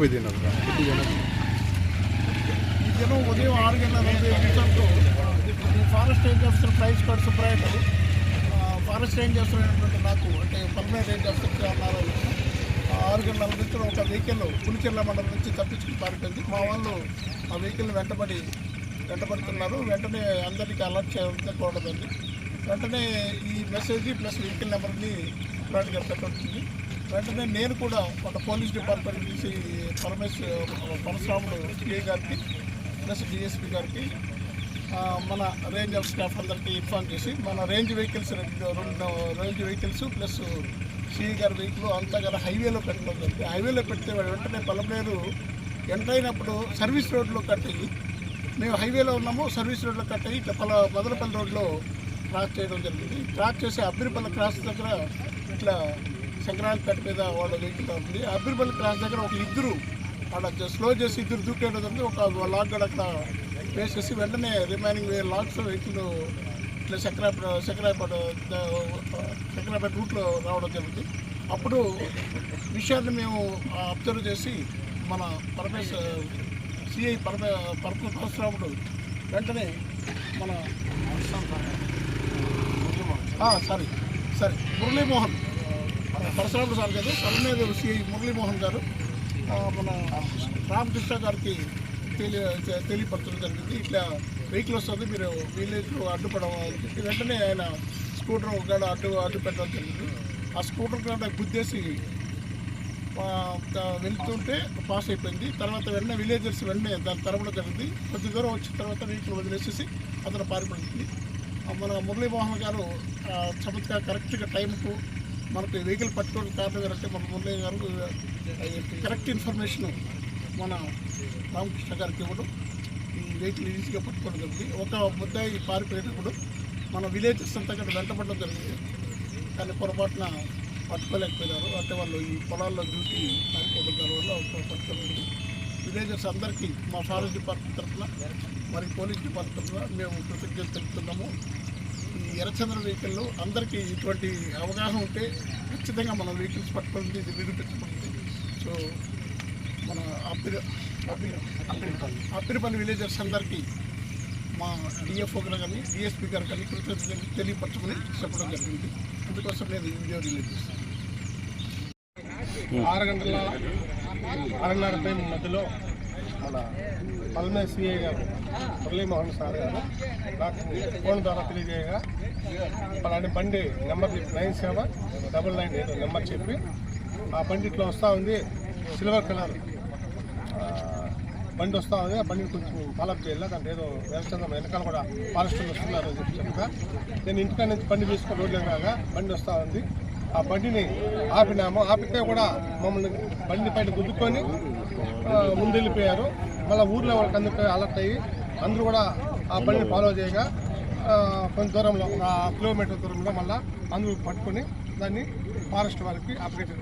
ఈ ఉదయం ఆరు గంటల నలభై ఐదు నిమిషాలకు ఈ ఫారెస్ట్ రేంజ్ ఆఫీసర్ ప్రైస్ కార్డ్ సుబ్రాయుడు ఫారెస్ట్ రేంజ్ ఆఫీసర్ అయినటువంటి నాకు అంటే పల్మే రేంజ్ ఆఫీసర్ అన్నారు ఆరు గంటల నుంచి ఒక వెహికల్ పులిచెర్ల మండలం నుంచి తప్పించుకుని పారిపోయింది. మా వాళ్ళు ఆ వెహికల్ వెంటబడి వెంటబడుతున్నారు. వెంటనే అందరికీ అలర్ట్ చేయకూడదండి వెంటనే ఈ మెసేజ్ ప్లస్ వెహికల్ నెంబర్ని ప్రాటిగా పెట్టవచ్చు వెంటనే నేను కూడా ఒక పోలీస్ డిపార్ట్మెంట్ నుంచి పరమేశ్ పరశురాములు సిఐ గారికి ప్లస్ డిఎస్పీ గారికి మన రేంజ్ ఆఫ్ స్టాఫ్ అందరికీ ఇన్ఫార్మ్ చేసి మన రేంజ్ వెహికల్స్ రెండు రెండు రేంజ్ వెహికల్స్ ప్లస్ సిఐ గారి వెహికల్ అంతా కదా హైవేలో పెట్టడం జరిగింది. హైవేలో పెడితే వెంటనే పలమనేరు ఎంటర్ అయినప్పుడు సర్వీస్ రోడ్లో కట్టి మేము హైవేలో ఉన్నాము సర్వీస్ రోడ్లో కట్టి ఇట్లా పల మదనపల్లి రోడ్లో క్రాస్ చేయడం జరిగింది. క్రాస్ చేసి అబ్బిరిపల్లి క్రాస్ దగ్గర ఇట్లా సంక్రాంతిపేట మీద వాళ్ళ వెహికల్ ఉంది. అబ్బిరిపల్లి క్రాస్ దగ్గర ఒక ఇద్దరు అక్కడ స్లో చేసి ఇద్దరు జరిగింది. ఒక లాక్ గడ అక్కడ వేసేసి వెంటనే రిమైనింగ్ లాక్స్ వెహికల్ ఇట్లా చక్రాపేట చక్రాపేట చక్రాపేట రూట్లో రావడం జరిగింది. అప్పుడు విషయాన్ని మేము అబ్జర్వ్ చేసి మన పరమేశ్ సిఐ పరమే పరమ పరశురాముడు వెంటనే మన సారీ. సరే. మురళీమోహన్. పరశురాముడు సార్ కాదు పరమేదు శ్రీ మురళీమోహన్ గారు మన రామకృష్ణ గారికి తెలియ తెలియపరచడం జరిగింది. ఇట్లా వెహికల్ వస్తుంది మీరు విలేజ్లో అడ్డుపడవాలని చెప్పి వెంటనే ఆయన స్కూటర్ కూడా అడ్డు అడ్డు పెట్టడం జరిగింది. ఆ స్కూటర్ కూడా గుద్దేసి వెళ్తుంటే పాస్ అయిపోయింది. తర్వాత వెంటనే విలేజర్స్ వెంటనే దాన్ని తరపడం జరిగింది. కొద్ది దూరం వచ్చిన తర్వాత వెహికల్ వదిలేసేసి అతను పారిపడింది మన మురళీమోహన్ గారు ఆ, చమత్కార కరెక్ట్గా టైంకు మనకు వెహికల్ పట్టుకోవడం కారణం ఏంటంటే మన మురళీ గారు కరెక్ట్ ఇన్ఫర్మేషన్ మన రామకృష్ణ గారికి ఇవ్వడం. ఈ వెహికల్ ఈజీగా పట్టుకోవడం జరిగింది. ఒక ముద్దాయి పారిపోయేటప్పుడు మన విలేజెస్ అంతా కూడా వెంటబడడం జరిగింది. కానీ పొరపాటున పట్టుకోలేకపోయినారు. అంటే వాళ్ళు ఈ పొలాల్లో డ్యూటీ పారిపోవడం దానివల్ల ఒక పట్టుకోలేదు విలేజెస్ అందరికీ మా ఫారెస్ట్ డిపార్ట్మెంట్ తరఫున మరి పోలీస్ డిపార్ట్మెంట్ తరఫున మేము కృతజ్ఞత తెలుపుతున్నాము. ఈ ఎర్రచంద్ర వెహికల్లో అందరికీ ఇటువంటి అవగాహన ఉంటే ఖచ్చితంగా మన వెహికల్స్ పట్టుకుంది ఇది నిరూపించబడుతుంది. సో మన అప్పిరి అప్పిరి అప్పిరిపల్లి విలేజర్స్ అందరికీ మా డిఎఫ్ఓ గారు కానీ డిఎస్పీ గారు కానీ కృతజ్ఞతలు తెలియపరచమని చెప్పడం జరిగింది. అందుకోసం నేను వీడియో రిలీజ్ చేస్తాను. ఆరు గంటల ఆరున్నర టైం మధ్యలో మన పల్మే సిఐ గారు మురళీమోహన్ సార్ గారు నాకు ఫోన్ ద్వారా తెలియజేయగా అలాంటి బండి number nine seven double nine eight number చెప్పి ఆ బండి ఇట్లా వస్తూ ఉంది సిల్వర్ కలర్ బండి వస్తూ ఉంది ఆ బండిని కొంచెం ఫాలోఅప్ చేయాలి? దాంట్లో ఏదో వ్యవసాయం వెనకాల కూడా ఫారెస్ట్ వస్తున్నారు అని చెప్పి చెప్పగా నేను ఇంటికాడ నుంచి బండి తీసుకొని రోడ్లోకి రాగా బండి వస్తూ ఉంది. ఆ బండిని ఆపినాము. ఆపితే కూడా మమ్మల్ని బండి పైన గుద్దుకొని ముందెళ్ళిపోయారు. మళ్ళీ ఊర్లో వాళ్ళకి అందరికీ అలర్ట్ అయ్యి అందరూ కూడా ఆ బండిని ఫాలో చేయగా కొంత దూరంలో ఆ కిలోమీటర్ దూరంలో మళ్ళీ అందరూ పట్టుకొని దాన్ని ఫారెస్ట్ వాళ్ళకి అప్డేట్